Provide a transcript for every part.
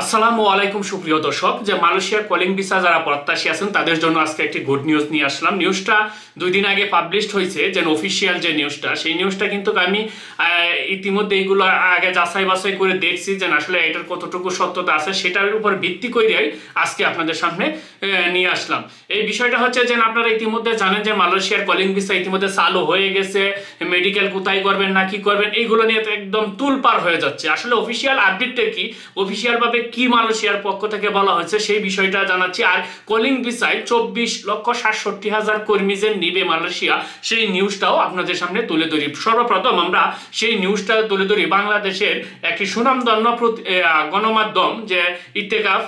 আসসালামু আলাইকুম, সুপ্রিয় দর্শক। যে মালয়েশিয়ার কলিং ভিসা যারা প্রত্যাশী আছেন, তাদের জন্য আজকে একটি গুড নিউজ নিয়ে আসলাম। নিউজটা দুই দিন আগে পাবলিশড হয়েছে যে অফিসিয়াল যে নিউজটা সেই নিউজটা কিন্তু আমি ইতিমধ্যে এইগুলো আগে যাচাই বাছাই করে দেখছি যে আসলে এটার কতটুকু সত্যতা আছে, সেটার উপর ভিত্তি করেই আজকে আপনাদের সামনে নিয়ে আসলাম। এই বিষয়টা হচ্ছে যে আপনারা ইতিমধ্যে জানেন যে মালয়েশিয়ার কলিং ভিসা ইতিমধ্যে চালু হয়ে গেছে মেডিকেল কোথায় করবেন, না কি করবেন, এইগুলো নিয়ে একদম তুলপার হয়ে যাচ্ছে। আসলে অফিসিয়াল আপডেটটা কি? অফিসিয়াল ভাবে কি মালয়েশিয়ার পক্ষ থেকে বলা হয়েছে সেই বিষয়টা জানাচ্ছি। আর কলিং ভিসায় চব্বিশ লক্ষ সাতষট্টি হাজার কর্মী যে নিবে মালয়েশিয়া, সেই নিউজটাও আপনাদের সামনে তুলে ধরি। সর্বপ্রথম আমরা সেই নিউজটা তুলে ধরি বাংলাদেশের একটি সুনামধন্য গণমাধ্যম যে ইত্তেকাফ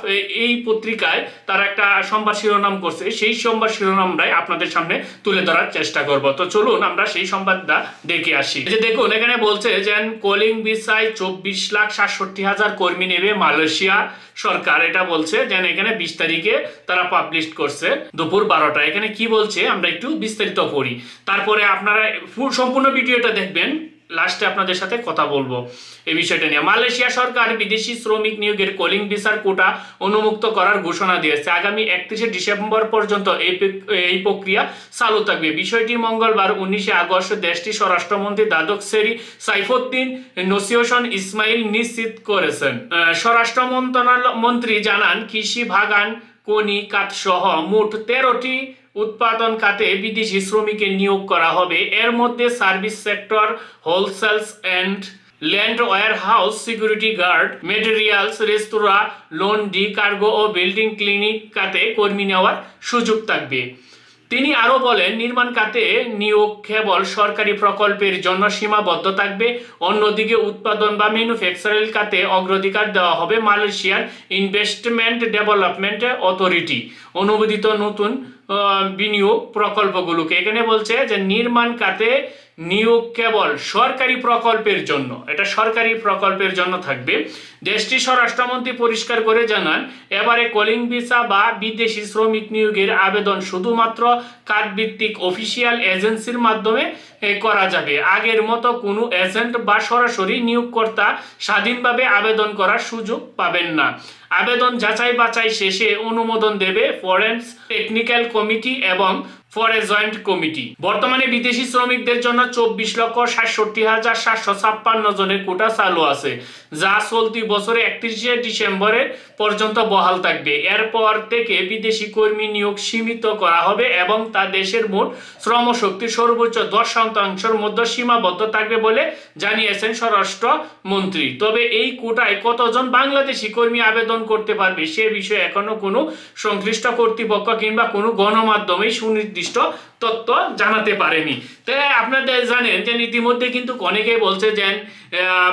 এই পত্রিকায় তারা একটা সংবাদ শিরোনাম করছে। সেই সংবাদ শিরোনামটাই আপনাদের সামনে তুলে ধরার চেষ্টা করব। তো চলুন আমরা সেই সংবাদটা দেখে আসি। যে দেখুন, এখানে বলছে যে কলিং ভিসায় চব্বিশ লাখ সাতষট্টি হাজার কর্মী নেবে মালয়েশিয়া। সরকার এটা বলছে যে এখানে বিশ তারিখে তারা পাবলিশ করছে, দুপুর বারোটা। এখানে কি বলছে আমরা একটু বিস্তারিত পড়ি তারপরে আপনারা সম্পূর্ণ ভিডিওটা দেখবেন। লাস্টে আপনাদের সাথে কথা বলব। এই বিষয়টা নিয়ে। মালয়েশিয়া সরকার বিদেশি শ্রমিক নিয়োগের কলিং ভিসার কোটা অনুমুক্ত করার ঘোষণা দিয়েছে। আগামী একত্রিশে ডিসেম্বর পর্যন্ত এই এই প্রক্রিয়া চালু থাকবে। বিষয়টি মঙ্গলবার উনিশে আগস্ট দেশটির স্বরাষ্ট্রমন্ত্রী দাদক সেরি সাইফুদ্দিন নসিওশন ইসমাইল নিশ্চিত করেছেন। স্বরাষ্ট্র মন্ত্রণালয় মন্ত্রী জানান, কৃষি বাগান কনি কাঠ সহ মোট তেরোটি উৎপাদন খাতে বিদেশি শ্রমিকের নিয়োগ করা হবে। এর মধ্যে service sector, wholesales and land warehouse, security guard, materials, restaurant laundry cargo O building clinic খাতে কর্মী নেওয়ার সুযোগ থাকবে। তিনি আরও বলেন, নির্মাণ খাতে নিয়োগ কেবল সরকারি প্রকল্পের জন্য সীমাবদ্ধ থাকবে। অন্যদিকে উৎপাদন বা ম্যানুফ্যাকচারিং খাতে অগ্রাধিকার দেওয়া হবে মালয়েশিয়ার ইনভেস্টমেন্ট ডেভেলপমেন্ট অথরিটি। অনুমোদিত নতুন বিনিয়োগ প্রকল্পগুলোকে। এখানে বলছে যে নির্মাণ খাতে নিয়োগ কেবল সরকারি প্রকল্পের জন্য, এটা সরকারি প্রকল্পের জন্য থাকবে। দেশটি স্বরাষ্ট্রমন্ত্রী পরিষ্কার করে জানান, এবারে কলিং ভিসা বা বিদেশি শ্রমিক নিয়োগের আবেদন শুধুমাত্র কার্ডভিত্তিক অফিসিয়াল এজেন্সির মাধ্যমে করা যাবে। আগের মতো কোনো এজেন্ট বা সরাসরি নিয়োগকর্তা স্বাধীনভাবে আবেদন করার সুযোগ পাবেন না। আবেদন যাচাই বাছাই শেষে অনুমোদন দেবে ফরেন্স টেকনিক্যাল কমিটি এবং ফরে জয়েন্ট কমিটি। বর্তমানে বিদেশি শ্রমিকদের জন্য চব্বিশ লক্ষ সাতষট্টি হাজার সাতশো ছাপ্পান্ন জনের কোটা চালু আছে, যা চলতি বছরে একত্রিশে ডিসেম্বরের পর্যন্ত বহাল থাকবে। এরপর থেকে বিদেশি কর্মী নিয়োগ সীমিত করা হবে এবং তা দেশের মোট শ্রমশক্তির সর্বোচ্চ দশ শতাংশের মধ্যে সীমাবদ্ধ থাকবে বলে জানিয়েছেন স্বরাষ্ট্র মন্ত্রী তবে এই কোটায় কতজন বাংলাদেশি কর্মী আবেদন করতে পারবে সে বিষয়ে এখনও কোনো সংশ্লিষ্ট কর্তৃপক্ষ কিংবা কোনো গণমাধ্যমেই সুনির্দিষ্ট তথ্য জানাতে পারেনি। তাই আপনাদের জানেন যে ইতিমধ্যে কিন্তু অনেকেই বলছে যে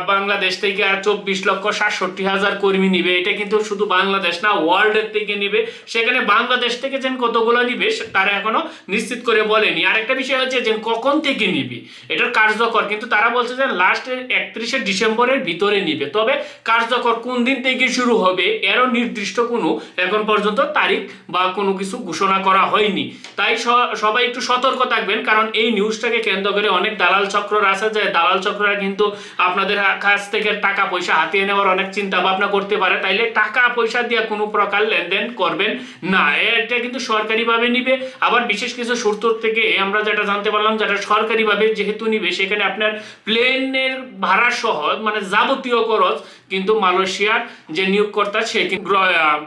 বাংলাদেশ থেকে আর চব্বিশ লক্ষ সাতষট্টি হাজার কর্মী নিবে। এটা কিন্তু শুধু বাংলাদেশ না ওয়ার্ল্ডের থেকে নিবে। সেখানে বাংলাদেশ থেকে যেন কতগুলো নিবে তারা এখনও নিশ্চিত করে বলেনি। আর একটা বিষয় হচ্ছে যে, কখন থেকে নিবে? এটার কার্যকর। কিন্তু তারা বলছে যে লাস্টের একত্রিশে ডিসেম্বরের ভিতরে নিবে। তবে কার্যকর কোন দিন থেকে শুরু হবে, এরও নির্দিষ্ট কোনো এখন পর্যন্ত তারিখ বা কোনো কিছু ঘোষণা করা হয়নি। তাই স- সবাই একটু সতর্ক থাকবেন, কারণ এই নিউজটাকে কেন্দ্র করে অনেক দালাল চক্র আছে যে, দালাল চক্ররা কিন্তু আপনাদের কাছ থেকে টাকা পয়সা হাতিয়ে নেওয়ার অনেক চিন্তা ভাবনা করতে পারে। তাইলে টাকা পয়সা দিয়ে কোনো প্রকার লেনদেন করবেন না। এটা কিন্তু সরকারিভাবে নিবে। আবার বিশেষ কিছু সূত্র থেকে আমরা যেটা জানতে পারলাম যেটা সরকারিভাবে যেহেতু নিবে, সেখানে আপনার প্লেনের ভাড়া সহ মানে যাবতীয় খরচ কিন্তু মালয়েশিয়ার যে নিয়োগকর্তা, সে কিন্তু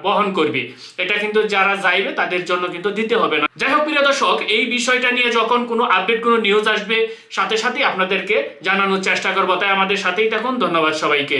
বহন করবে। এটা কিন্তু যারা যাইবে, তাদের জন্য কিন্তু দিতে হবে না। যাই হোক, প্রিয় দর্শক, এই বিষয়টা নিয়ে যখন কোনো আপডেট কোনো নিউজ আসবে, সাথে সাথে আপনাদেরকে জানানোর চেষ্টা করব। তাই আমাদের সাথেই থাকুন। ধন্যবাদ সবাইকে।